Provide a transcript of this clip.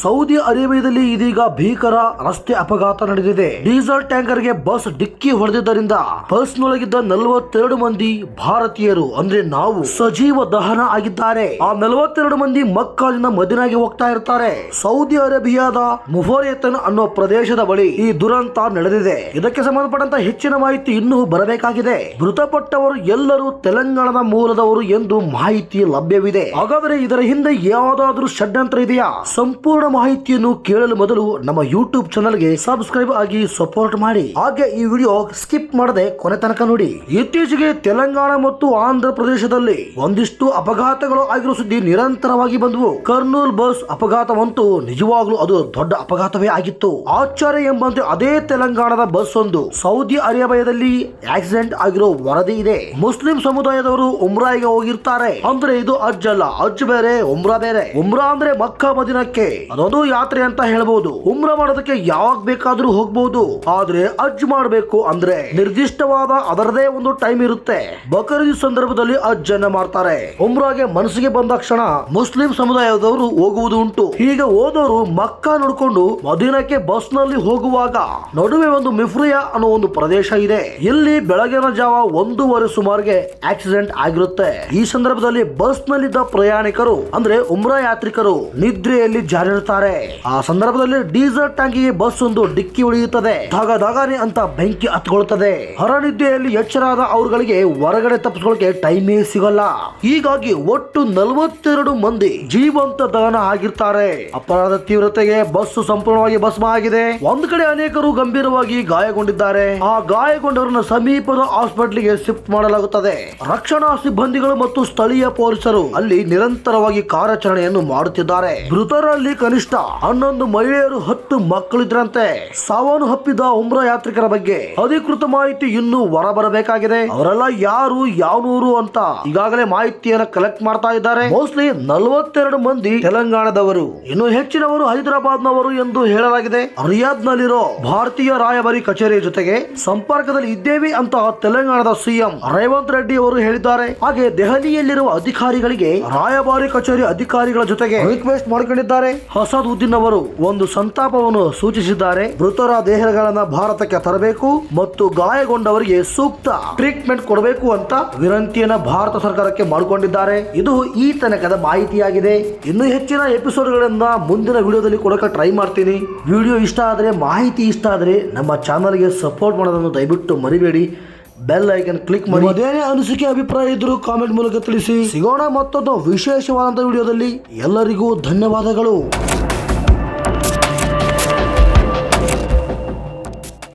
Saudi ಅರೇಬಿಯಾದಲ್ಲಿ ಇದೀಗ ಭೀಕರ ರಸ್ತೆ ಅಪಘಾತ ನಡೆದಿದೆ. ಡೀಸೆಲ್ ಟ್ಯಾಂಕರ್ಗೆ ಬಸ್ ಡಿಕ್ಕಿ ಹೊಡೆದಿದ್ದರಿಂದ ಬಸ್ ನೊಳಗಿದ್ದ ನಲವತ್ತೆರಡು ಮಂದಿ ಭಾರತೀಯರು, ಅಂದ್ರೆ ನಾವು, ಸಜೀವ ದಹನ ಆಗಿದ್ದಾರೆ. ಆ ನಲವತ್ತೆರಡು ಮಂದಿ ಮಕ್ಕಳಿಂದ ಮದಿನಾಗಿ ಹೋಗ್ತಾ ಇರ್ತಾರೆ. ಸೌದಿ ಅರೇಬಿಯಾದ ಮುಫೋರಿಯತನ್ ಅನ್ನೋ ಪ್ರದೇಶದ ಬಳಿ ಈ ದುರಂತ ನಡೆದಿದೆ. ಇದಕ್ಕೆ ಸಂಬಂಧಪಟ್ಟಂತ ಹೆಚ್ಚಿನ ಮಾಹಿತಿ ಇನ್ನೂ ಬರಬೇಕಾಗಿದೆ. ಮೃತಪಟ್ಟವರು ಎಲ್ಲರೂ ತೆಲಂಗಾಣದ ಮೂಲದವರು ಎಂದು ಮಾಹಿತಿ ಲಭ್ಯವಿದೆ. ಹಾಗಾದರೆ ಇದರ ಹಿಂದೆ ಯಾವುದಾದ್ರೂ ಷಡ್ಯಂತ್ರ ಇದೆಯಾ? ಸಂಪೂರ್ಣ ಮಾಹಿತಿಯನ್ನು ಕೇಳಲು ಮೊದಲು ನಮ್ಮ ಯೂಟ್ಯೂಬ್ ಚಾನಲ್ಗೆ ಸಬ್ಸ್ಕ್ರೈಬ್ ಆಗಿ ಸಪೋರ್ಟ್ ಮಾಡಿ. ಹಾಗೆ ಈ ವಿಡಿಯೋ ಸ್ಕಿಪ್ ಮಾಡದೆ ಕೊನೆ ತನಕ ನೋಡಿ. ಇತ್ತೀಚೆಗೆ ತೆಲಂಗಾಣ ಮತ್ತು ಆಂಧ್ರ ಪ್ರದೇಶದಲ್ಲಿ ಒಂದಿಷ್ಟು ಅಪಘಾತಗಳು ಆಗಿರೋ ಸುದ್ದಿ ನಿರಂತರವಾಗಿ ಬಂದವು. ಕರ್ನೂಲ್ ಬಸ್ ಅಪಘಾತವಂತೂ ನಿಜವಾಗ್ಲೂ ಅದು ದೊಡ್ಡ ಅಪಘಾತವೇ ಆಗಿತ್ತು. ಆಚಾರ್ಯ ಎಂಬಂತೆ ಅದೇ ತೆಲಂಗಾಣದ ಬಸ್ ಒಂದು ಸೌದಿ ಅರೇಬಿಯಾದಲ್ಲಿ ಆಕ್ಸಿಡೆಂಟ್ ಆಗಿರೋ ವರದಿ ಇದೆ. ಮುಸ್ಲಿಂ ಸಮುದಾಯದವರು ಉಮ್ರಾಯಿಗೆ ಹೋಗಿರ್ತಾರೆ. ಅಂದ್ರೆ ಇದು ಅಜ್ಜಲ್ಲ, ಅಜ್ಜ ಬೇರೆ, ಉಮ್ರಾ ಬೇರೆ. ಉಮ್ರಾ ಅಂದ್ರೆ ಮಕ್ಕ ಮದಿನಕ್ಕೆ. ಅದೊಂದು ಯಾತ್ರೆ ಅಂತ ಹೇಳ್ಬಹುದು ಉಮ್ರಾ ಮಾಡೋದಕ್ಕೆ ಯಾವಾಗ ಬೇಕಾದ್ರೂ ಹೋಗ್ಬಹುದು ಆದ್ರೆ ಅಜ್ ಮಾಡಬೇಕು ಅಂದ್ರೆ ನಿರ್ದಿಷ್ಟವಾದ ಅದರದೇ ಒಂದು ಟೈಮ್ ಇರುತ್ತೆ. ಬಕರೀದ್ ಸಂದರ್ಭದಲ್ಲಿ ಅಜ್ಜನ್ನ ಮಾಡ್ತಾರೆ. ಉಮ್ರಾಗೆ ಮನಸ್ಸಿಗೆ ಬಂದ ಕ್ಷಣ ಮುಸ್ಲಿಂ ಸಮುದಾಯದವರು ಹೋಗುವುದು ಉಂಟು. ಹೀಗೆ ಹೋದವರು ಮಕ್ಕ ನೋಡ್ಕೊಂಡು ಮದೀನಕ್ಕೆ ಬಸ್ನಲ್ಲಿ ಹೋಗುವಾಗ ನಡುವೆ ಒಂದು ಮಿಫ್ರಿಯಾ ಅನ್ನೋ ಒಂದು ಪ್ರದೇಶ ಇದೆ. ಇಲ್ಲಿ ಬೆಳಗಿನ ಜಾವ ಒಂದೂವರೆ ಸುಮಾರಿಗೆ ಆಕ್ಸಿಡೆಂಟ್ ಆಗಿರುತ್ತೆ. ಈ ಸಂದರ್ಭದಲ್ಲಿ ಬಸ್ ನಲ್ಲಿದ್ದ ಪ್ರಯಾಣಿಕರು ಅಂದ್ರೆ ಉಮ್ರಾ ಯಾತ್ರಿಕರು ನಿದ್ರೆಯಲ್ಲಿ ಜಾರಿರುತ್ತಾರೆ ಆ ಸಂದರ್ಭದಲ್ಲಿ ಡೀಸೆಲ್ ಟ್ಯಾಂಕಿಗೆ ಬಸ್ ಒಂದು ಡಿಕ್ಕಿ ಉಳಿಯುತ್ತದೆ. ದಾಗ ದಾಗಾನೆ ಅಂತ ಬೆಂಕಿ ಹತ್ಕೊಳ್ತದೆ. ಹೊರನಿದ್ದೆಯಲ್ಲಿ ಎಚ್ಚರಾದ ಅವರುಗಳಿಗೆ ಹೊರಗಡೆ ತಪ್ಪಿಸ್ಕೊಳ್ಳಕ್ಕೆ ಟೈಮೇ ಸಿಗಲ್ಲ. ಹೀಗಾಗಿ ಒಟ್ಟು ನಲವತ್ತೆರಡು ಮಂದಿ ಜೀವಂತ ದಹನ ಆಗಿರ್ತಾರೆ. ಅಪರಾಧ ತೀವ್ರತೆಗೆ ಬಸ್ ಸಂಪೂರ್ಣವಾಗಿ ಭಸ್ಮ ಆಗಿದೆ. ಒಂದ್ ಕಡೆ ಅನೇಕರು ಗಂಭೀರವಾಗಿ ಗಾಯಗೊಂಡಿದ್ದಾರೆ. ಆ ಗಾಯಗೊಂಡವರನ್ನ ಸಮೀಪದ ಹಾಸ್ಪಿಟಲ್ಗೆ ಶಿಫ್ಟ್ ಮಾಡಲಾಗುತ್ತದೆ. ರಕ್ಷಣಾ ಸಿಬ್ಬಂದಿಗಳು ಮತ್ತು ಸ್ಥಳೀಯ ಪೊಲೀಸರು ಅಲ್ಲಿ ನಿರಂತರವಾಗಿ ಕಾರ್ಯಾಚರಣೆಯನ್ನು ಮಾಡುತ್ತಿದ್ದಾರೆ. ಮೃತರಲ್ಲಿ ಕನಿಷ್ಠ ಹನ್ನೊಂದು ಮಹಿಳೆಯರು ಹತ್ತು ಮಕ್ಕಳಿದ್ರಂತೆ. ಸಾವನ್ನು ಹಪ್ಪಿದ ಉಮ್ರಾ ಯಾತ್ರಿಕರ ಬಗ್ಗೆ ಅಧಿಕೃತ ಮಾಹಿತಿ ಇನ್ನೂ ಹೊರಬರಬೇಕಾಗಿದೆ. ಅವರೆಲ್ಲ ಯಾರು ಯಾವನೂರು ಅಂತ ಈಗಾಗಲೇ ಮಾಹಿತಿಯನ್ನು ಕಲೆಕ್ಟ್ ಮಾಡ್ತಾ ಇದ್ದಾರೆ. ಮೋಸ್ಟ್ಲಿ ನಲವತ್ತೆರಡು ಮಂದಿ ತೆಲಂಗಾಣದವರು. ಇನ್ನು ಹೆಚ್ಚಿನವರು ಹೈದರಾಬಾದ್ ನವರು ಎಂದು ಹೇಳಲಾಗಿದೆ. ರಿಯಾದ್ ನಲ್ಲಿರೋ ಭಾರತೀಯ ರಾಯಭಾರಿ ಕಚೇರಿಯ ಜೊತೆಗೆ ಸಂಪರ್ಕದಲ್ಲಿ ಇದ್ದೇವೆ ಅಂತ ತೆಲಂಗಾಣದ ಸಿಎಂ ರೇವಂತ್ ರೆಡ್ಡಿ ಅವರು ಹೇಳಿದ್ದಾರೆ. ಹಾಗೆ ದೆಹಲಿಯಲ್ಲಿರುವ ಅಧಿಕಾರಿಗಳಿಗೆ ರಾಯಭಾರಿ ಕಚೇರಿ ಅಧಿಕಾರಿಗಳ ಜೊತೆಗೆ ರಿಕ್ವೆಸ್ಟ್ ಮಾಡಿಕೊಂಡಿದ್ದಾರೆ. ಹಸದ್ ಉದ್ದೀನ್ ಅವರು ಒಂದು ಸಂತಾಪವನ್ನು ಸೂಚಿಸಿದ್ದಾರೆ. ಮೃತರ ದೇಹಗಳನ್ನ ಭಾರತಕ್ಕೆ ತರಬೇಕು ಮತ್ತು ಗಾಯಗೊಂಡವರಿಗೆ ಸೂಕ್ತ ಟ್ರೀಟ್ಮೆಂಟ್ ಕೊಡಬೇಕು ಅಂತ ವಿನಂತಿಯನ್ನ ಭಾರತ ಸರ್ಕಾರಕ್ಕೆ ಮಾಡಿಕೊಂಡಿದ್ದಾರೆ. ಇದು ಈ ತನಕದ ಮಾಹಿತಿಯಾಗಿದೆ. ಇನ್ನು ಹೆಚ್ಚಿನ ಎಪಿಸೋಡ್ಗಳನ್ನ ಮುಂದಿನ ವಿಡಿಯೋದಲ್ಲಿ ಕೊಡೋಕೆ ಟ್ರೈ ಮಾಡ್ತೀನಿ. ವಿಡಿಯೋ ಇಷ್ಟ ಆದರೆ, ಮಾಹಿತಿ ಇಷ್ಟ ಆದರೆ ನಮ್ಮ ಚಾನಲ್ಗೆ ಸಪೋರ್ಟ್ ಮಾಡೋದನ್ನು ದಯವಿಟ್ಟು ಮರಿಬೇಡಿ. ಬೆಲ್ ಐಕನ್ ಕ್ಲಿಕ್ ಮಾಡಿ ಅದೇನೇ ಅನಿಸಿಕೆ ಅಭಿಪ್ರಾಯ ಇದ್ರೂ ಕಾಮೆಂಟ್ ಮೂಲಕ ತಿಳಿಸಿ. ಸಿಗೋಣ ಮತ್ತೊಂದು ವಿಶೇಷವಾದಂಥ ವಿಡಿಯೋದಲ್ಲಿ ಎಲ್ಲರಿಗೂ ಧನ್ಯವಾದಗಳು.